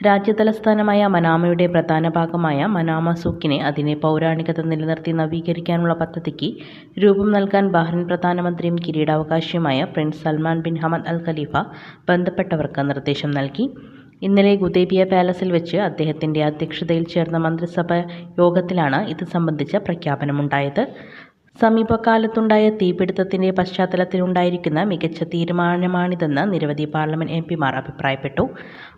രാജ്യതലസ്ഥാനമായ മനാമയുടെ പ്രധാന ഭാഗമായ മനാമ സൂക്കിനെ അതിനെ പൗരാണികത നിലനിർത്തി നവീകരിക്കാനുള്ള പദ്ധതിക്ക് രൂപം നൽകാൻ ബഹ്റിൻ പ്രധാനമന്ത്രിയും കിരീടാവകാശിയുമായ prince Salman bin Hamad Al Khalifa ബന്ധപ്പെട്ടവർക്ക് നിർദ്ദേശം നൽകി. ഇന്നലെ ഗുദേബിയ പാലസിൽ വെച്ച് അദ്ദേഹത്തിന്റെ അധ്യക്ഷതയിൽ ചേർന്ന മന്ത്രിസഭ യോഗത്തിലാണ് ഇത് സംബന്ധിച്ച പ്രഖ്യാപനമുണ്ടായത്. സമീപകാലത്തുണ്ടായ തീപിടുത്തത്തിന്റെ പശ്ചാത്തലത്തിലുണ്ടായിരിക്കുന്ന മികച്ച തീരുമാനമാണിതെന്ന് നിരവധി പാർലമെന്റ് എം പിമാർ അഭിപ്രായപ്പെട്ടു.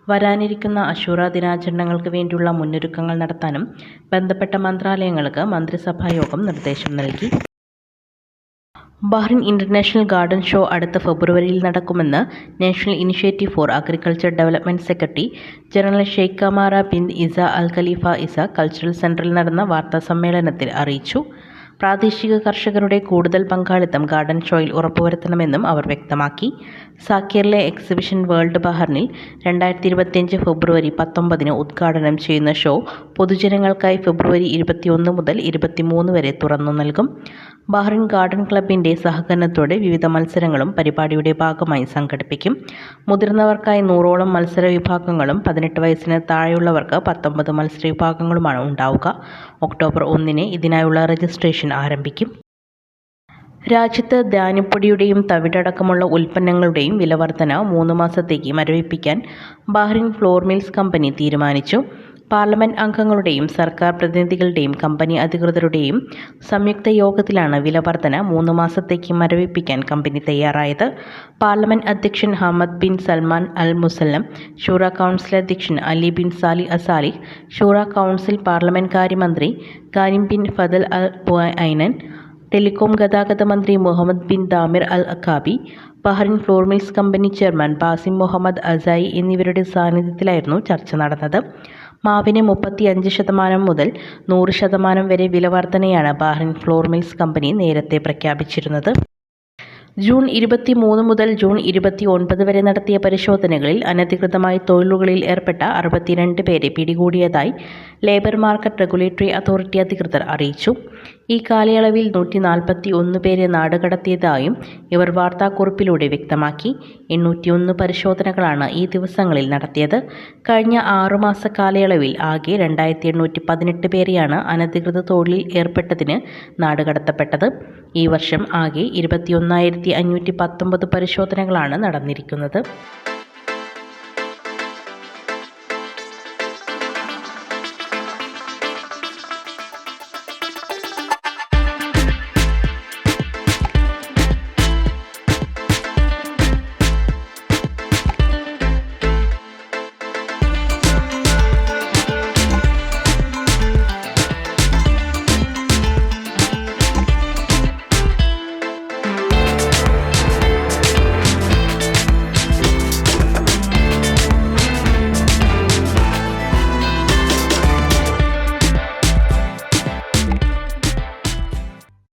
വരാനിരിക്കുന്ന അശൂറ ദിനാചരണങ്ങൾക്ക് വേണ്ടിയുള്ള മുന്നൊരുക്കങ്ങൾ നടത്താനും ബന്ധപ്പെട്ട മന്ത്രാലയങ്ങൾക്ക് മന്ത്രിസഭായോഗം നിർദ്ദേശം നൽകി. ബഹ്റിൻ ഇന്റർനാഷണൽ ഗാർഡൻ ഷോ അടുത്ത ഫെബ്രുവരിയിൽ നടക്കുമെന്ന് national initiative for agriculture development secretary general Sheikh Kamara bin Isa Al Khalifa Isa cultural സെന്ററിൽ നടന്ന വാർത്താ സമ്മേളനത്തിൽ അറിയിച്ചു. പ്രാദേശിക കർഷകരുടെ കൂടുതൽ പങ്കാളിത്തം ഗാർഡൻ ഷോയിൽ ഉറപ്പുവരുത്തണമെന്നും അവർ വ്യക്തമാക്കി. സാക്കിറിലെ എക്സിബിഷൻ വേൾഡ് ബഹറിനിൽ രണ്ടായിരത്തി ഇരുപത്തിയഞ്ച് ഫെബ്രുവരി പത്തൊമ്പതിന് ഉദ്ഘാടനം ചെയ്യുന്ന ഷോ പൊതുജനങ്ങൾക്കായി ഫെബ്രുവരി ഇരുപത്തിയൊന്ന് മുതൽ ഇരുപത്തിമൂന്ന് വരെ തുറന്നു നൽകും. ബഹ്റിൻ ഗാർഡൻ ക്ലബിന്റെ സഹകരണത്തോടെ വിവിധ മത്സരങ്ങളും പരിപാടിയുടെ ഭാഗമായി സംഘടിപ്പിക്കും. മുതിർന്നവർക്കായി നൂറോളം മത്സര വിഭാഗങ്ങളും പതിനെട്ട് വയസ്സിന് താഴെയുള്ളവർക്ക് പത്തൊമ്പത് മത്സര വിഭാഗങ്ങളുമാണ് ഉണ്ടാവുക. ഒക്ടോബർ ഒന്നിന് ഇതിനായുള്ള രജിസ്ട്രേഷൻ ആരംഭിക്കും. രാജ്യത്ത് ധാന്യപ്പൊടിയുടെയും തവിടടക്കമുള്ള ഉൽപ്പന്നങ്ങളുടെയും വിലവർധന മൂന്ന് മാസത്തേക്ക് മരവിപ്പിക്കാൻ ബഹ്റിൻ ഫ്ലോർ മിൽസ് കമ്പനി തീരുമാനിച്ചു. പാർലമെന്റ് അംഗങ്ങളുടെയും സർക്കാർ പ്രതിനിധികളുടെയും കമ്പനി അധികൃതരുടെയും സംയുക്ത യോഗത്തിലാണ് വില വർധന മൂന്ന് മാസത്തേക്ക് മരവിപ്പിക്കാൻ കമ്പനി തയ്യാറായത്. പാർലമെന്റ് അധ്യക്ഷൻ Hamad bin Salman Al Musallam Shura council അധ്യക്ഷൻ Ali bin Saleh Alsaleh Shura council parliament കാര്യമന്ത്രി കാനിം ബിൻ ഫദൽ അൽ ഐനൻ ടെലികോം ഗതാഗത മന്ത്രി മുഹമ്മദ് ബിൻ ദാമിർ അൽ അക്കാബി Bahrain flour mills company chairman Basim Mohammed അസായി എന്നിവരുടെ സാന്നിധ്യത്തിലായിരുന്നു ചർച്ച നടന്നത്. മാവിന് മുപ്പത്തിയഞ്ച് ശതമാനം മുതൽ നൂറ് ശതമാനം വരെ വില വർധനയാണ് ബഹ്റിൻ ഫ്ലോർ മിൽസ് കമ്പനി നേരത്തെ പ്രഖ്യാപിച്ചിരുന്നത്. ജൂൺ ഇരുപത്തി മൂന്ന് മുതൽ ജൂൺ ഇരുപത്തി ഒൻപത് വരെ നടത്തിയ പരിശോധനകളിൽ അനധികൃതമായി തൊഴിലുകളിൽ ഏർപ്പെട്ട അറുപത്തിരണ്ട് പേരെ പിടികൂടിയതായി ലേബർ മാർക്കറ്റ് റെഗുലേറ്ററി അതോറിറ്റി അധികൃതർ അറിയിച്ചു. ഈ കാലയളവിൽ നൂറ്റി നാൽപ്പത്തി ഒന്ന് പേരെ നാടുകടത്തിയതായും ഇവർ വാർത്താക്കുറിപ്പിലൂടെ വ്യക്തമാക്കി. എണ്ണൂറ്റിയൊന്ന് പരിശോധനകളാണ് ഈ ദിവസങ്ങളിൽ നടത്തിയത്. കഴിഞ്ഞ ആറുമാസ കാലയളവിൽ ആകെ രണ്ടായിരത്തി എണ്ണൂറ്റി പതിനെട്ട് പേരെയാണ് അനധികൃത തൊഴിലിൽ ഏർപ്പെട്ടതിന് നാടുകടത്തപ്പെട്ടത്. ഈ വർഷം ആകെ ഇരുപത്തിയൊന്നായിരത്തി അഞ്ഞൂറ്റി പത്തൊമ്പത് പരിശോധനകളാണ് നടന്നിരിക്കുന്നത്.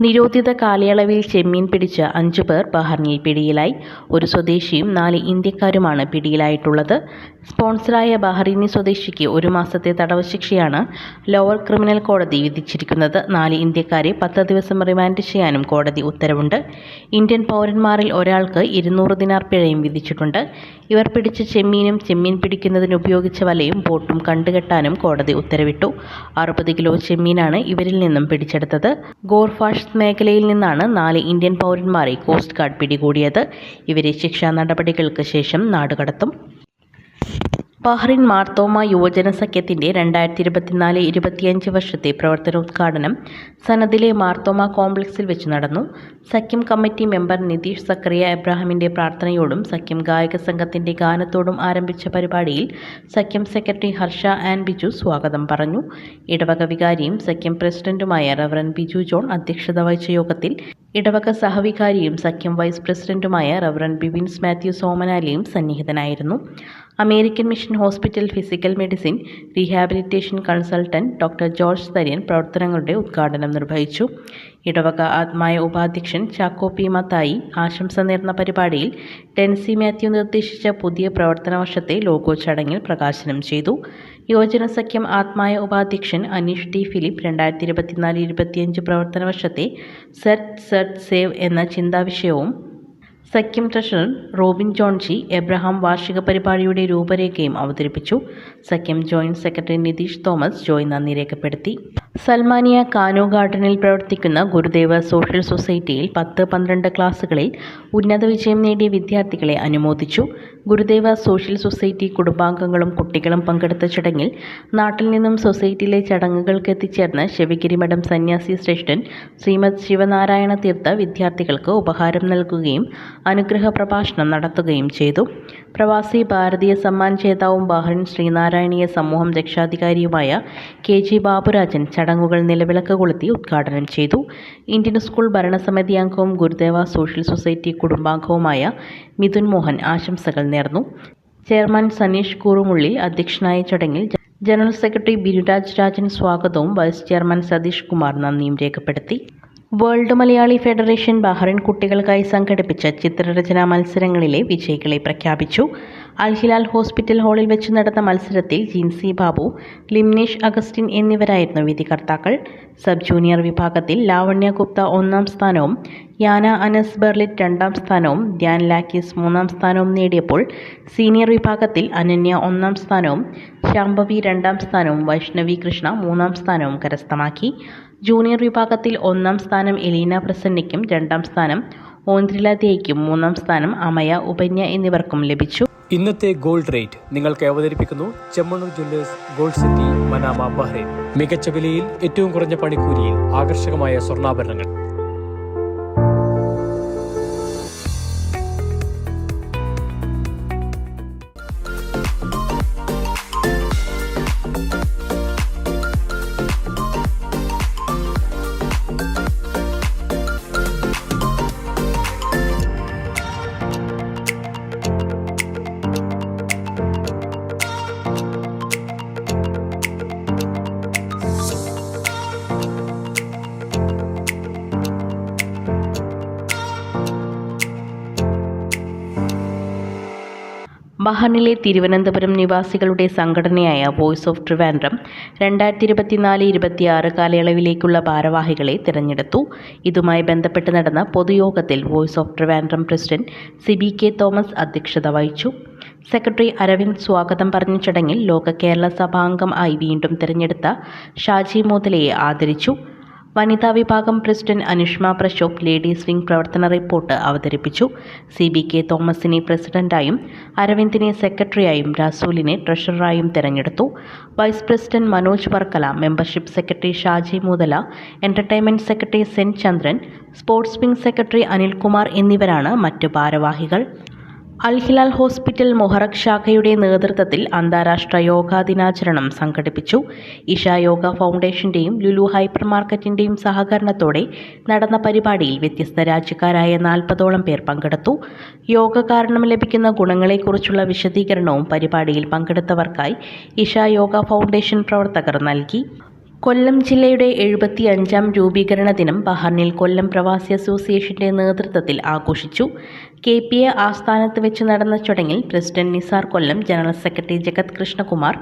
നിരോധിത കാലയളവിൽ ചെമ്മീൻ പിടിച്ച അഞ്ചു പേർ ബഹ്റിനിൽ പിടിയിലായി. ഒരു സ്വദേശിയും നാല് ഇന്ത്യക്കാരുമാണ് പിടിയിലായിട്ടുള്ളത്. സ്പോൺസറായ ബഹറിനി സ്വദേശിക്ക് ഒരു മാസത്തെ തടവ് ശിക്ഷയാണ് ലോവർ ക്രിമിനൽ കോടതി വിധിച്ചിരിക്കുന്നത്. നാല് ഇന്ത്യക്കാരെ പത്ത് ദിവസം റിമാൻഡ് ചെയ്യാനും കോടതി ഉത്തരവുണ്ട്. ഇന്ത്യൻ പൗരന്മാരിൽ ഒരാൾക്ക് ഇരുന്നൂറ് ദിനാർ പിഴയും വിധിച്ചിട്ടുണ്ട്. ഇവർ പിടിച്ച ചെമ്മീനും ചെമ്മീൻ പിടിക്കുന്നതിന് ഉപയോഗിച്ച വലയും ബോട്ടും കണ്ടുകെട്ടാനും കോടതി ഉത്തരവിട്ടു. അറുപത് കിലോ ചെമ്മീനാണ് ഇവരിൽ നിന്നും പിടിച്ചെടുത്തത്. ഗോർഫാഷ് മേഖലയിൽ നിന്നാണ് നാല് ഇന്ത്യൻ പൗരന്മാരെ കോസ്റ്റ് ഗാർഡ് പിടികൂടിയത്. ഇവരെ ശിക്ഷാ നടപടികൾക്ക് ശേഷം നാടുകടത്തും. ബഹ്റിൻ മാർത്തോമ യുവജന സഖ്യത്തിന്റെ രണ്ടായിരത്തി ഇരുപത്തിനാല് ഇരുപത്തിയഞ്ച് വർഷത്തെ പ്രവർത്തനോദ്ഘാടനം സനദിലെ മാർത്തോമ കോംപ്ലക്സിൽ വെച്ച് നടന്നു. സഖ്യം കമ്മിറ്റി മെമ്പർ നിതീഷ് സക്കറിയ എബ്രാഹിമിന്റെ പ്രാർത്ഥനയോടും സഖ്യം ഗായക സംഘത്തിന്റെ ഗാനത്തോടും ആരംഭിച്ച പരിപാടിയിൽ സഖ്യം സെക്രട്ടറി ഹർഷ ആൻഡ് ബിജു സ്വാഗതം പറഞ്ഞു. ഇടവക വികാരിയും സഖ്യം പ്രസിഡന്റുമായ റവറൻ ബിജു ജോൺ അധ്യക്ഷത വഹിച്ച യോഗത്തിൽ ഇടവക സഹവികാരിയും സഖ്യം വൈസ് പ്രസിഡന്റുമായ റവറൻ ബിവിൻസ് മാത്യു സോമനാലിയും സന്നിഹിതനായിരുന്നു. American mission hospital physical medicine rehabilitation consultant doctor George Tharian പ്രവർത്തനങ്ങളുടെ ഉദ്ഘാടനം നിർവഹിച്ചു. ഇടവക ആത്മായ ഉപാധ്യക്ഷൻ ചാക്കോ പി മത്തായി ആശംസ നേർന്ന പരിപാടിയിൽ ടെൻസി മാത്യു നിർദ്ദേശിച്ച പുതിയ പ്രവർത്തന വർഷത്തെ ലോഗോ ചടങ്ങിൽ പ്രകാശനം ചെയ്തു. യുവജന സഖ്യം ആത്മായ ഉപാധ്യക്ഷൻ അനീഷ് ടി ഫിലിപ്പ് രണ്ടായിരത്തി ഇരുപത്തിനാല് ഇരുപത്തിയഞ്ച് പ്രവർത്തന വർഷത്തെ സെർച്ച് സെർച്ച് സേവ് എന്ന ചിന്താവിഷയവും സഖ്യം ട്രഷറർ റോബിൻ ജോൺജി എബ്രഹാം വാർഷിക പരിപാടിയുടെ രൂപരേഖയും അവതരിപ്പിച്ചു. സഖ്യം ജോയിന്റ് സെക്രട്ടറി നിതീഷ് തോമസ് ജോയ് നന്ദി രേഖപ്പെടുത്തി. സൽമാനിയ കാനോ ഗാർഡനിൽ പ്രവർത്തിക്കുന്ന ഗുരുദേവ സോഷ്യൽ സൊസൈറ്റിയിൽ പത്ത് പന്ത്രണ്ട് ക്ലാസ്സുകളിൽ ഉന്നത വിജയം നേടിയ വിദ്യാർത്ഥികളെ അനുമോദിച്ചു. ഗുരുദേവ സോഷ്യൽ സൊസൈറ്റി കുടുംബാംഗങ്ങളും കുട്ടികളും പങ്കെടുത്ത ചടങ്ങിൽ നാട്ടിൽ നിന്നും സൊസൈറ്റിയിലെ ചടങ്ങുകൾക്ക് എത്തിച്ചേർന്ന ശിവഗിരി മഠം സന്യാസി ശ്രേഷ്ഠൻ ശ്രീമദ് ശിവനാരായണ തീർത്ഥ വിദ്യാർത്ഥികൾക്ക് ഉപഹാരം നൽകുകയും അനുഗ്രഹ പ്രഭാഷണം നടത്തുകയും ചെയ്തു. പ്രവാസി ഭാരതീയ സമ്മാൻ ജേതാവും ബഹ്റിൻ ശ്രീനാരായണീയ സമൂഹം രക്ഷാധികാരിയുമായ കെ ജി ബാബുരാജൻ ചടങ്ങുകൾ നിലവിളക്ക് കൊളുത്തി ഉദ്ഘാടനം ചെയ്തു. ഇന്ത്യൻ സ്കൂൾ ഭരണസമിതി അംഗവും ഗുരുദേവ സോഷ്യൽ സൊസൈറ്റി കുടുംബാംഗവുമായ മിഥുൻ മോഹൻ ആശംസകൾ നേർന്നു. ചെയർമാൻ സനീഷ് കൂറുമുള്ളി അധ്യക്ഷനായ ചടങ്ങിൽ ജനറൽ സെക്രട്ടറി ബിരുരാജ് രാജൻ സ്വാഗതവും വൈസ് ചെയർമാൻ സതീഷ് കുമാർ നന്ദിയും രേഖപ്പെടുത്തി. വേൾഡ് മലയാളി ഫെഡറേഷൻ ബഹ്റിൻ കുട്ടികൾക്കായി സംഘടിപ്പിച്ച ചിത്രരചനാ മത്സരങ്ങളിലെ വിജയികളെ പ്രഖ്യാപിച്ചു. അൽഹിലാൽ ഹോസ്പിറ്റൽ ഹാളിൽ വെച്ച് നടന്ന മത്സരത്തിൽ ജിൻസി ബാബു ലിംനേഷ് അഗസ്റ്റിൻ എന്നിവരായിരുന്നു വിധികർത്താക്കൾ. സബ് ജൂനിയർ വിഭാഗത്തിൽ ലാവണ്യ ഗുപ്ത ഒന്നാം സ്ഥാനവും യാന അനസ് ബെർലിറ്റ് രണ്ടാം സ്ഥാനവും ധ്യാൻ ലാക്കിസ് മൂന്നാം സ്ഥാനവും നേടിയപ്പോൾ സീനിയർ വിഭാഗത്തിൽ അനന്യ ഒന്നാം സ്ഥാനവും ശാംഭവി രണ്ടാം സ്ഥാനവും വൈഷ്ണവി കൃഷ്ണ മൂന്നാം സ്ഥാനവും കരസ്ഥമാക്കി. ജൂനിയർ വിഭാഗത്തിൽ ഒന്നാം സ്ഥാനം എലീന പ്രസന്നയ്ക്കും രണ്ടാം സ്ഥാനം ഓന്ദ്രില ദേയ്ക്കും മൂന്നാം സ്ഥാനം അമയ ഉപന്യ എന്നിവർക്കും ലഭിച്ചു. ഇന്നത്തെ ഗോൾഡ് റേറ്റ് നിങ്ങൾക്ക് അവതരിപ്പിക്കുന്നു Chemmanur jewellers gold city Manama Bahrain. മികച്ച വിലയിൽ ഏറ്റവും കുറഞ്ഞ പണിക്കൂലിയിൽ ആകർഷകമായ സ്വർണാഭരണങ്ങൾ. ബഹ്റിനിലെ തിരുവനന്തപുരം നിവാസികളുടെ സംഘടനയായ വോയിസ് ഓഫ് ട്രിവാൻഡ്രം രണ്ടായിരത്തി ഇരുപത്തിനാല് ഇരുപത്തിയാറ് കാലയളവിലേക്കുള്ള ഭാരവാഹികളെ തിരഞ്ഞെടുത്തു. ഇതുമായി ബന്ധപ്പെട്ട് നടന്ന പൊതുയോഗത്തിൽ voice of Trivandrum president Siby K Thomas അധ്യക്ഷത വഹിച്ചു. സെക്രട്ടറി അരവിന്ദ് സ്വാഗതം പറഞ്ഞ ചടങ്ങിൽ ലോക കേരള സഭാംഗം ആയി വീണ്ടും തിരഞ്ഞെടുത്ത ഷാജി മോദലയെ ആദരിച്ചു. വനിതാ വിഭാഗം president Anushma Prashobh ladies wing പ്രവർത്തന റിപ്പോർട്ട് അവതരിപ്പിച്ചു. സി ബി കെ തോമസിനെ പ്രസിഡന്റായും അരവിന്ദിനെ സെക്രട്ടറിയായും രാസൂലിനെ ട്രഷററായും തെരഞ്ഞെടുത്തു. Vice president Manoj Varkala membership secretary Shaji Moothala entertainment secretary Sen Chandran sports wing secretary Anilkumar എന്നിവരാണ് മറ്റു ഭാരവാഹികൾ. അൽഹിലാൽ ഹോസ്പിറ്റൽ മൊഹറക് ശാഖയുടെ നേതൃത്വത്തിൽ അന്താരാഷ്ട്ര യോഗാ ദിനാചരണം സംഘടിപ്പിച്ചു. ഇഷ യോഗ ഫൗണ്ടേഷന്റെയും ലുലു ഹൈപ്പർ മാർക്കറ്റിന്റെയും സഹകരണത്തോടെ നടന്ന പരിപാടിയിൽ വ്യത്യസ്ത രാജ്യക്കാരായ നാൽപ്പതോളം പേർ പങ്കെടുത്തു. യോഗ കാരണം ലഭിക്കുന്ന ഗുണങ്ങളെക്കുറിച്ചുള്ള വിശദീകരണവും പരിപാടിയിൽ പങ്കെടുത്തവർക്കായി ഇഷ യോഗ ഫൗണ്ടേഷൻ പ്രവർത്തകർ നൽകി. കൊല്ലം ജില്ലയുടെ എഴുപത്തി അഞ്ചാം രൂപീകരണ ദിനം ബഹറിനിൽ കൊല്ലം പ്രവാസി അസോസിയേഷന്റെ നേതൃത്വത്തിൽ ആഘോഷിച്ചു. കെ പി എ ആസ്ഥാനത്ത് വെച്ച് നടന്ന ചടങ്ങിൽ president Nisar Kollam general secretary Jagath Krishnakumar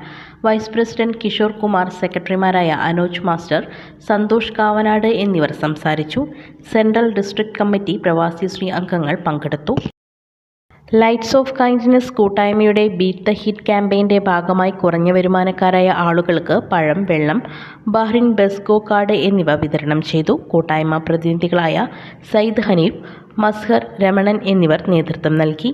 vice president Kishore Kumar സെക്രട്ടറിമാരായ അനോജ് മാസ്റ്റർ സന്തോഷ് കാവനാട് എന്നിവർ സംസാരിച്ചു. സെൻട്രൽ ഡിസ്ട്രിക്ട് കമ്മിറ്റി പ്രവാസി ശ്രീ അംഗങ്ങൾ പങ്കെടുത്തു. ലൈറ്റ്സ് ഓഫ് കൈൻഡ്നെസ് കൂട്ടായ്മയുടെ ബീറ്റ് ദ ഹിറ്റ് ക്യാമ്പയിന്റെ ഭാഗമായി കുറഞ്ഞ വരുമാനക്കാരായ ആളുകൾക്ക് പഴം വെള്ളം ബഹ്റിൻ ബെസ്കോ കാർഡ് എന്നിവ വിതരണം ചെയ്തു. കൂട്ടായ്മ പ്രതിനിധികളായ സയ്യിദ് ഹനീഫ് മസ്ഹർ രമണൻ എന്നിവർ നേതൃത്വം നൽകി.